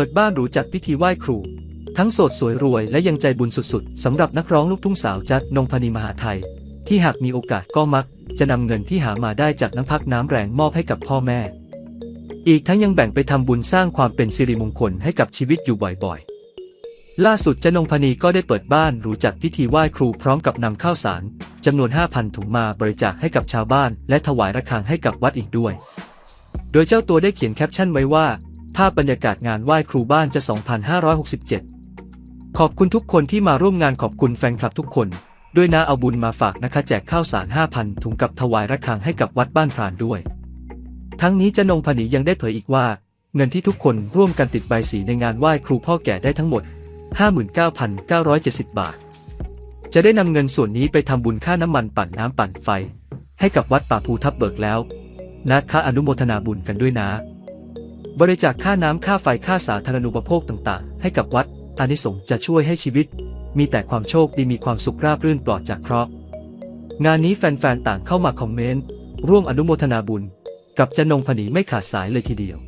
ปิดบ้านหรูจัดพิธีไหว้ครู ทั้งโสดสวยรวยและยังใจบุญสุดๆสำหรับนักร้องลูกทุ่งสาวจัดนงพนีมหาไทย ที่หากมีโอกาสก็มัก จะนำเงินที่หามาได้จากน้ำพักน้ำแรงมอบให้กับพ่อแม่ อีกทั้งยังแบ่งไปทำบุญสร้างความเป็นสิริมงคลให้กับชีวิตอยู่บ่อยๆ ล่าสุดจันงพนีก็ได้เปิดบ้านหรูจัดพิธีไหว้ครูพร้อมกับนำข้าวสารจำนวน 5,000 ถุงมาบริจาคให้กับชาวบ้าน และถวายระฆังให้กับวัดอีกด้วย โดยเจ้าตัวได้เขียนแคปชั่นไว้ว่า ภาพบรรยากาศงานไหว้ครูบ้านจะ 2567 ขอบคุณทุกคนที่มาร่วมงานขอบคุณแฟนคลับทุกคน ด้วยนะเอาบุญมาฝากนะคะแจกข้าวสาร 5,000 ถุงกับถวายระฆังให้กับวัดบ้านพรานด้วย ทั้งนี้จนงพนียังได้เผยอีกว่า เงินที่ทุกคนร่วมกันติดใบสีในงานไหว้ครูพ่อแก่ได้ทั้งหมด 59,970 บาท จะได้นำเงินส่วนนี้ไปทำบุญค่าน้ำมันปั่นน้ำปั่นไฟ ให้กับวัดป่าภูทับเบิกแล้วนะคะอนุโมทนาบุญกันด้วยนะ บริจาคค่าน้ำค่าไฟค่าสาธารณูปโภคต่างๆ ให้กับวัดอานิสงส์จะช่วยให้ชีวิต มีแต่ความโชคดีมีความสุขราบรื่นปลอดจากเคราะห์งานนี้แฟนๆต่างเข้ามาคอมเมนต์ ร่วมอนุโมทนาบุญ กับจนงพนีไม่ขาดสายเลยทีเดียว